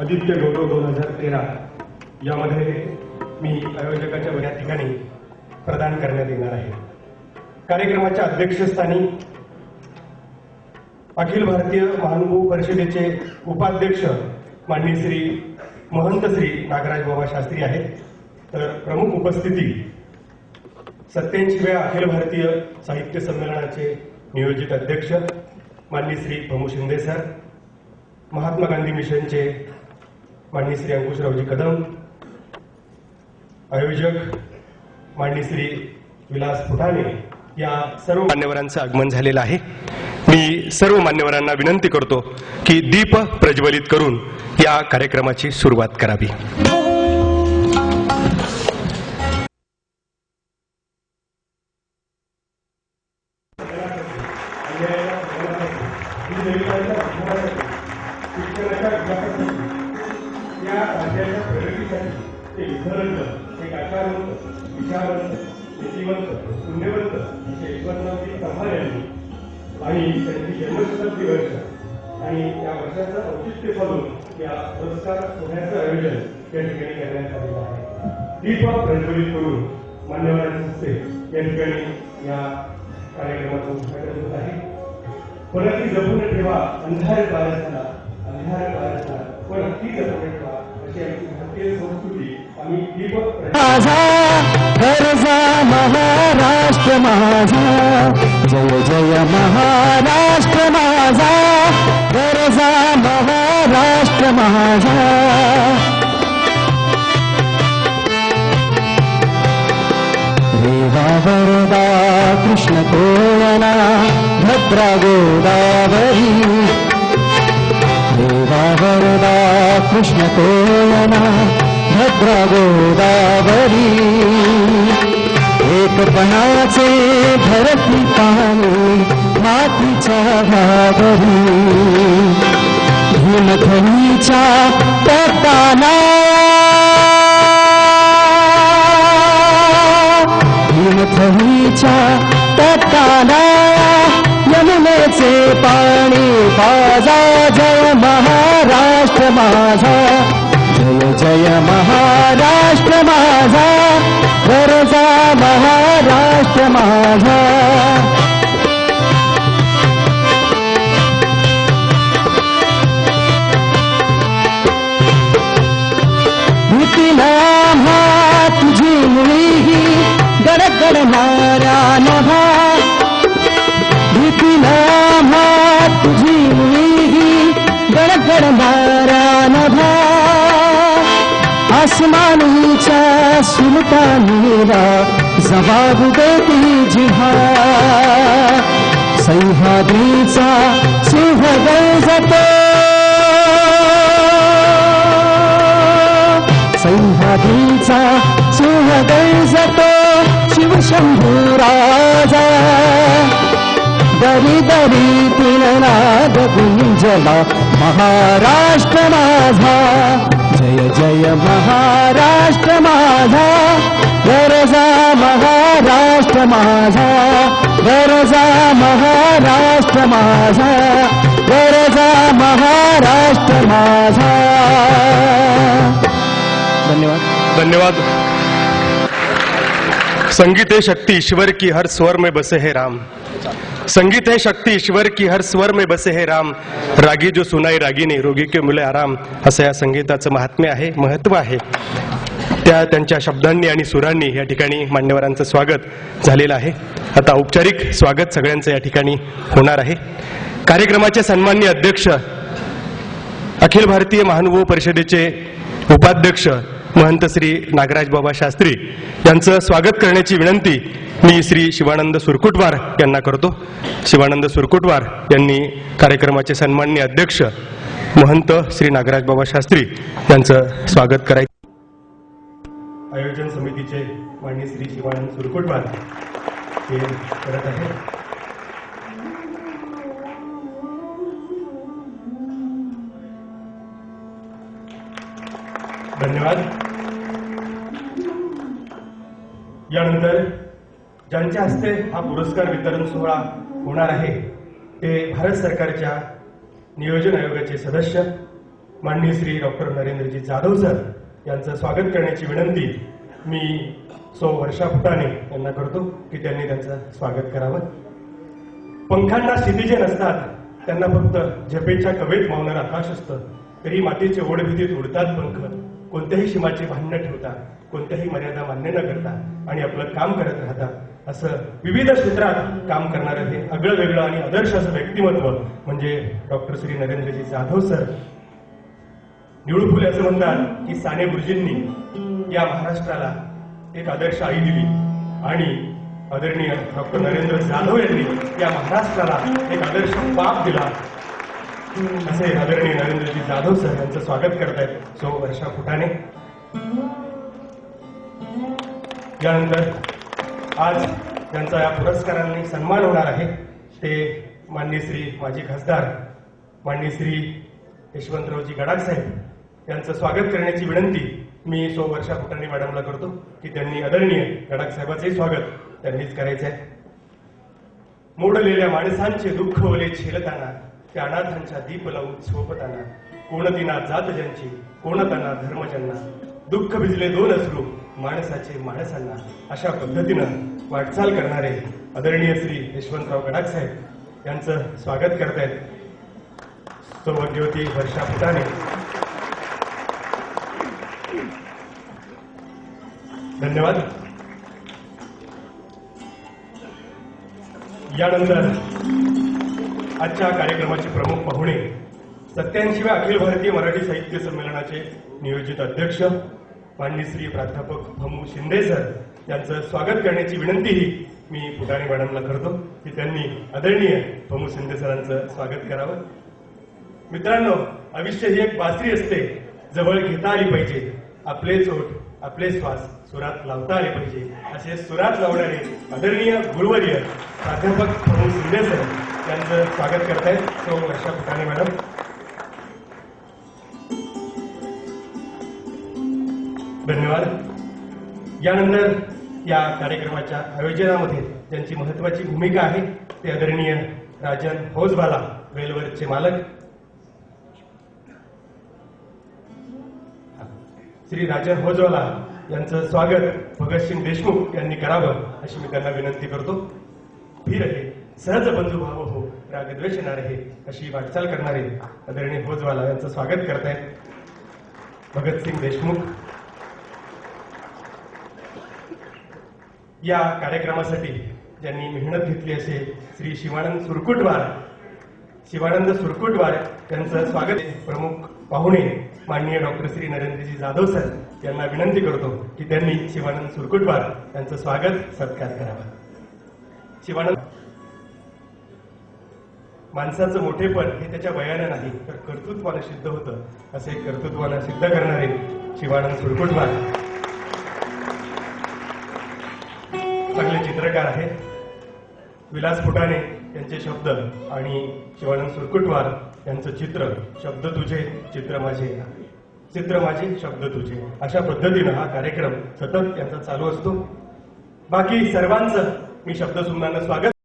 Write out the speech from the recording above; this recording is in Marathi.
आदित्य गौरव दोन हजार तेरा. यामध्ये मी आयोजकाच्या बऱ्याच ठिकाणी प्रदान करण्यात येणार आहे. कार्यक्रमाच्या अध्यक्षस्थानी अखिल भारतीय महानुभव परिषदेचे उपाध्यक्ष माननीय श्री महंत श्री नागराज बाबा शास्त्री आहेत. तर प्रमुख उपस्थिती सत्याऐंशीव्या अखिल भारतीय साहित्य संमेलनाचे नियोजित अध्यक्ष माननीय श्री प्रमू शिंदे सर महात्मा गांधी मिशनचे माननीय श्री अंकुशरावजी कदम आयोजक माननीय श्री विलास फुटाणे या सर्व मान्यवरांचं आगमन झालेलं आहे. मी सर्व मान्यवरांना विनंती करतो की दीप प्रज्वलित करून या कार्यक्रमाची सुरुवात करावी. वर्षाचं या पुरस्कार सोहळ्याचं आयोजन या ठिकाणी करण्यात आलेलं आहे. दीप प्रज्वलित करून मान्यवरांच्या हस्ते या ठिकाणी या कार्यक्रमाचं उद्घाटन होत आहे. परत जपून ठेवा अंधार बाळगला अंधार बाळगला पण ती जपून ठेवा अशी आमची भारतीय संस्कृती आम्ही दीपक माझा महाराष्ट्र माझा. जय जय महाराष्ट्र माझा. वरदा कृष्णकोरणा भद्रा गोदावरी। गोदा वरदा कृष्णकोरणा भद्रा गोदावरी। एकपणा च धरति पाणि माति चादरी भूलध्वनिना भीमथवीच्या तटाला यमुनेचे पाणी पाजा. जय महाराष्ट्र माझा. जय जय महाराष्ट्र माझा. गरजा महाराष्ट्र माझा. गडगडणाऱ्या नभा भीतीला तुझी मुळी गडगडणारा नभा आसमानीच्या सुलतानीला जबाब देती जिहा सह्याद्रीचा सिंह गरजतो शिवशंभू राजा दरी दरी पिणनाद गुंजला महाराष्ट्र माझा. जय जय महाराष्ट्र माझा. गरजा महाराष्ट्र माझा. गरजा महाराष्ट्र माझा. गरजा महाराष्ट्र माझा. धन्यवाद. धन्यवाद. संगीत है शक्ति ईश्वर की हर स्वर में बसे है राम। संगीत है शक्ति ईश्वर की हर स्वर में बसे है राम। रागी जो सुनाई रागीने रोगी के मुले आराम? असं या संगीताचं महात्म्य आहे महत्त्व आहे। त्या त्यांच्या शब्दांनी आणि सुरांनी या ठिकाणी मान्यवरांचं स्वागत झालेलं आहे. आता औपचारिक स्वागत सगळ्यांचं या ठिकाणी होणार आहे. कार्यक्रमाचे सन्माननीय अध्यक्ष अखिल भारतीय महानुभव परिषदेचे उपाध्यक्ष महंत श्री नागराज बाबा शास्त्री यांचं स्वागत करण्याची विनंती मी श्री शिवानंद सुरकुटवार यांना करतो. शिवानंद सुरकुटवार यांनी कार्यक्रमाचे सन्माननीय अध्यक्ष महंत श्री नागराज बाबा शास्त्री यांचं स्वागत करायचं आयोजन समितीचे माननीय श्री शिवानंद सुरकुटवार हे करत आहेत. धन्यवाद. यानंतर ज्यांच्या हस्ते हा पुरस्कार वितरण सोहळा होणार आहे ते भारत सरकारच्या नियोजन आयोगाचे सदस्य. माननीय श्री डॉक्टर नरेंद्रजी जाधव सर यांचं स्वागत करण्याची विनंती मी सौ वर्षा फुटाणे यांना करतो की त्यांनी त्यांचं स्वागत करावं. पंखांना क्षितिजे नसतात त्यांना फक्त झेपेच्या कवेत मावणार आकाश असतं तरी मातीचे ओढभितीत उडतात पंख. कोणत्याही सीमाचे भांडण ठेवता कोणत्याही मर्यादा मान्य न करता आणि आपलं काम करत राहता असं विविध क्षेत्रात काम करणारं हे आगळं वेगळं आणि आदर्श असं व्यक्तिमत्व म्हणजे डॉक्टर श्री नरेंद्रजी जाधव सर. निळू फुले असं म्हणतात की साने गुरुजींनी या महाराष्ट्राला एक आदर्श आई दिली आणि आदरणीय डॉक्टर नरेंद्र जाधव यांनी या महाराष्ट्राला एक आदर्श बाप दिला. असे आदरणीय नरेंद्रजी जाधव सर यांचं स्वागत करत आहेत सो वर्षा फुटाणे. यानंतर आज त्यांचा या पुरस्कारांनी सन्मान होणार आहे. ते माननीय श्री माजी खासदार माननीय श्री यशवंतरावजी गडाख साहेब यांचं स्वागत करण्याची विनंती मी सो वर्षा फुटाणे मॅडमला करतो की त्यांनी आदरणीय गडाख साहेबांचंही स्वागत त्यांनीच करायचं आहे मोडलेल्या माणसांचे दुःख ओले झेलताना त्यानाथांच्या दीप लावून झोपताना कोण तिना जात ज्यांची कोण त्यांना धर्म ज्यांना दुःख भिजले दोन असरू माणसाचे माणसांना अशा पद्धतीनं वाटचाल करणारे आदरणीय श्री यशवंतराव गडाख साहेब यांचं स्वागत करतायत. सौभाग्यवती वर्षा फुटाणे धन्यवाद. यानंतर आजच्या कार्यक्रमाचे प्रमुख पाहुणे सत्याऐंशीव्या अखिल भारतीय मराठी साहित्य संमेलनाचे नियोजित अध्यक्ष माननीय श्री प्राध्यापक भमू शिंदे सर यांचं स्वागत करण्याची विनंतीही मी फुटाणे मॅडमला करतो की त्यांनी आदरणीय भमू शिंदे सरांचं स्वागत करावं. मित्रांनो आयुष्य ही एक बासरी असते. जवळ घेता आली पाहिजे. आपले चोट आपले श्वास सुरात लावता आले पाहिजे. असे सुरात लावणारे आदरणीय गुरुवर्य प्राध्यापक भमू शिंदे सर त्यांचं स्वागत करतायत. So Varsha Phutane madam. धन्यवाद. यानंतर या कार्यक्रमाच्या आयोजनामध्ये ज्यांची महत्वाची भूमिका आहे ते आदरणीय राजन होजबाला वेलवरचे मालक. श्री राजन होजवाला यांचं स्वागत भगतसिंग देशमुख यांनी करावं अशी मी त्यांना विनंती करतो. फिर आहे सहज बंधू भाव रागद्वेष न अशी वाटचाल करणारे आदरणीय भोजवाला यांचं स्वागत करतायत भगतसिंग देशमुख. या कार्यक्रमासाठी ज्यांनी मेहनत घेतली असे श्री शिवानंद सुरकुटवार शिवानंद सुरकुटवार यांचं स्वागत प्रमुख पाहुणे माननीय डॉक्टर श्री नरेंद्रजी जाधव सर यांना विनंती करतो की त्यांनी शिवानंद सुरकुटवार यांचं स्वागत सत्कार करावा. शिवानंद माणसाचं मोठेपण हे त्याच्या वयानं नाही तर कर्तृत्वानं सिद्ध होतं. असे कर्तृत्वानं सिद्ध करणारे शिवानंद सुरकुटवार चांगले चित्रकार आहेत. विलास फुटाणे यांचे शब्द आणि शिवानंद सुरकुटवार यांचं चित्र शब्द तुझे चित्र माझे. चित्र माझे शब्द तुझे. अशा पद्धतीनं हा कार्यक्रम सतत यांचा चालू असतो. बाकी सर्वांचं मी शब्द सुमनानं स्वागत